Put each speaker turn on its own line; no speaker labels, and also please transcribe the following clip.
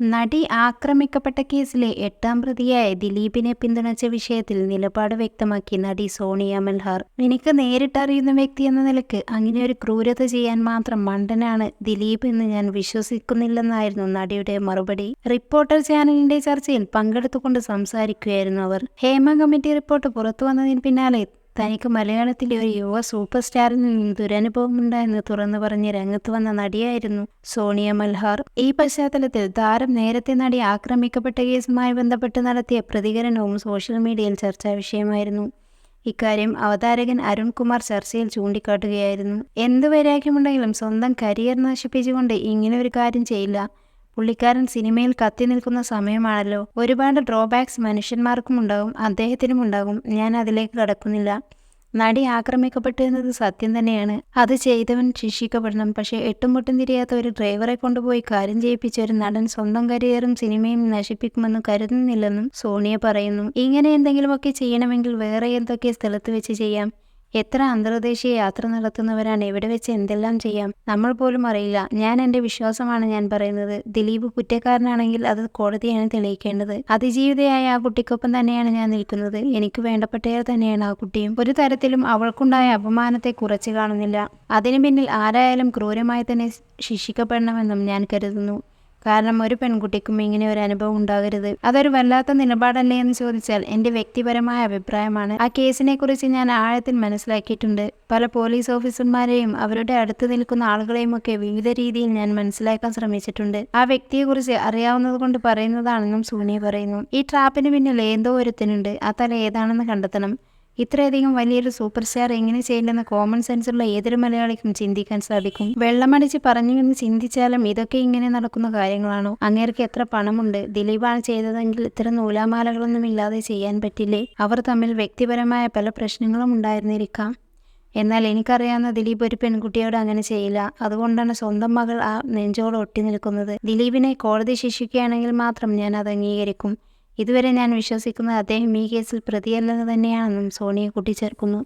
നടി ആക്രമിക്കപ്പെട്ട കേസിലെ എട്ടാം പ്രതിയായ ദിലീപിനെ പിന്തുണച്ച വിഷയത്തിൽ നിലപാട് വ്യക്തമാക്കി നടി സോണിയ മൽഹാർ. എനിക്ക് നേരിട്ടറിയുന്ന വ്യക്തി എന്ന നിലയ്ക്ക് അങ്ങനെ ഒരു ക്രൂരത ചെയ്യാൻ മാത്രം മണ്ടനാണ് ദിലീപ് എന്ന് ഞാൻ വിശ്വസിക്കുന്നില്ലെന്നായിരുന്നു നടിയുടെ മറുപടി. റിപ്പോർട്ടർ ചാനലിന്റെ ചർച്ചയിൽ പങ്കെടുത്തുകൊണ്ട് സംസാരിക്കുകയായിരുന്നു അവർ. ഹേമ കമ്മിറ്റി റിപ്പോർട്ട് പുറത്തു വന്നതിന് പിന്നാലെ തനിക്ക് മലയാളത്തിലെ ഒരു യുവ സൂപ്പർ സ്റ്റാറിൽ നിന്നും ദുരനുഭവമുണ്ടായെന്ന് തുറന്നു പറഞ്ഞ് രംഗത്ത് വന്ന നടിയായിരുന്നു സോണിയ മൽഹാർ. ഈ പശ്ചാത്തലത്തിൽ താരം നേരത്തെ നടി ആക്രമിക്കപ്പെട്ട കേസുമായി ബന്ധപ്പെട്ട് നടത്തിയ പ്രതികരണവും സോഷ്യൽ മീഡിയയിൽ ചർച്ചാ വിഷയമായിരുന്നു. ഇക്കാര്യം അവതാരകൻ അരുൺകുമാർ ചർച്ചയിൽ ചൂണ്ടിക്കാട്ടുകയായിരുന്നു. എന്ത് വൈരാഗ്യമുണ്ടെങ്കിലും സ്വന്തം കരിയർ നശിപ്പിച്ചുകൊണ്ട് ഇങ്ങനെ ഒരു കാര്യം ചെയ്യില്ല. പുള്ളിക്കാരൻ സിനിമയിൽ കത്തി നിൽക്കുന്ന സമയമാണല്ലോ. ഒരുപാട് ഡ്രോബാക്സ് മനുഷ്യന്മാർക്കും ഉണ്ടാകും അദ്ദേഹത്തിനും ഉണ്ടാകും ഞാൻ അതിലേക്ക് കടക്കുന്നില്ല. നടി ആക്രമിക്കപ്പെട്ടു എന്നത് സത്യം തന്നെയാണ്. അത് ചെയ്തവൻ ശിക്ഷിക്കപ്പെടണം. പക്ഷേ എട്ടും പൊട്ടും തിരിയാത്ത ഒരു ഡ്രൈവറെ കൊണ്ടുപോയി കാര്യം ചെയ്യിപ്പിച്ച ഒരു നടൻ സ്വന്തം കരിയറും സിനിമയും നശിപ്പിക്കുമെന്ന് കരുതുന്നില്ലെന്നും സോണിയ പറയുന്നു. ഇങ്ങനെ എന്തെങ്കിലുമൊക്കെ ചെയ്യണമെങ്കിൽ വേറെ എന്തൊക്കെ സ്ഥലത്ത് വെച്ച് ചെയ്യാം? എത്ര അന്തർദേശീയ യാത്ര നടത്തുന്നവരാണ് എവിടെ വെച്ച് എന്തെല്ലാം ചെയ്യാം നമ്മൾ പോലും അറിയില്ല. ഞാൻ എന്റെ വിശ്വാസമാണ് ഞാൻ പറയുന്നത്. ദിലീപ് കുറ്റക്കാരനാണെങ്കിൽ അത് കോടതിയാണ് തെളിയിക്കേണ്ടത്. അതിജീവിതയായ ആ കുട്ടിക്കൊപ്പം തന്നെയാണ് ഞാൻ നിൽക്കുന്നത്. എനിക്ക് വേണ്ടപ്പെട്ടയാൾ തന്നെയാണ് ആ കുട്ടിയും. ഒരു തരത്തിലും അവൾക്കുണ്ടായ അപമാനത്തെ കുറച്ച് കാണുന്നില്ല. അതിനു പിന്നിൽ ആരായാലും ക്രൂരമായി തന്നെ ശിക്ഷിക്കപ്പെടണമെന്നും ഞാൻ കരുതുന്നു. കാരണം ഒരു പെൺകുട്ടിക്കും ഇങ്ങനെ ഒരു അനുഭവം ഉണ്ടാകരുത്. അതൊരു വല്ലാത്ത നിലപാടല്ലേ എന്ന് ചോദിച്ചാൽ എന്റെ വ്യക്തിപരമായ അഭിപ്രായമാണ്. ആ കേസിനെ കുറിച്ച് ഞാൻ ആഴത്തിൽ മനസ്സിലാക്കിയിട്ടുണ്ട്. പല പോലീസ് ഓഫീസർമാരെയും അവരുടെ അടുത്ത് നിൽക്കുന്ന ആളുകളെയും ഒക്കെ വിവിധ രീതിയിൽ ഞാൻ മനസ്സിലാക്കാൻ ശ്രമിച്ചിട്ടുണ്ട്. ആ വ്യക്തിയെക്കുറിച്ച് അറിയാവുന്നത് കൊണ്ട് പറയുന്നതാണെന്നും സൂണി പറയുന്നു. ഈ ട്രാപ്പിന് പിന്നിൽ എന്തോ ഒരുത്തിനുണ്ട്. ആ തല ഏതാണെന്ന് കണ്ടെത്തണം. ഇത്രയധികം വലിയൊരു സൂപ്പർ സ്റ്റാർ എങ്ങനെ ചെയ്യില്ലെന്ന് കോമൺ സെൻസുള്ള ഏതൊരു മലയാളിക്കും ചിന്തിക്കാൻ സാധിക്കും. വെള്ളമടിച്ച് പറഞ്ഞു എന്ന് ചിന്തിച്ചാലും ഇതൊക്കെ ഇങ്ങനെ നടക്കുന്ന കാര്യങ്ങളാണോ? അങ്ങേർക്ക് എത്ര പണമുണ്ട്? ദിലീപാണ് ചെയ്തതെങ്കിൽ ഇത്തരം നൂലാമാലകളൊന്നും ഇല്ലാതെ ചെയ്യാൻ പറ്റില്ലേ? അവർ തമ്മിൽ വ്യക്തിപരമായ പല പ്രശ്നങ്ങളും ഉണ്ടായിരുന്നിരിക്കാം. എന്നാൽ എനിക്കറിയാവുന്ന ദിലീപ് ഒരു പെൺകുട്ടിയോട് അങ്ങനെ ചെയ്യില്ല. അതുകൊണ്ടാണ് സ്വന്തം മകൾ ആ നെഞ്ചോട് ഒട്ടി നിൽക്കുന്നത്. ദിലീപിനെ കോടതി ശിക്ഷിക്കുകയാണെങ്കിൽ മാത്രം ഞാൻ അത് അംഗീകരിക്കും. ഇതുവരെ ഞാൻ വിശ്വസിക്കുന്നത് അദ്ദേഹം ഈ കേസിൽ പ്രതിയല്ലെന്ന് തന്നെയാണെന്നും സോണിയ കൂട്ടിച്ചേർക്കുന്നു.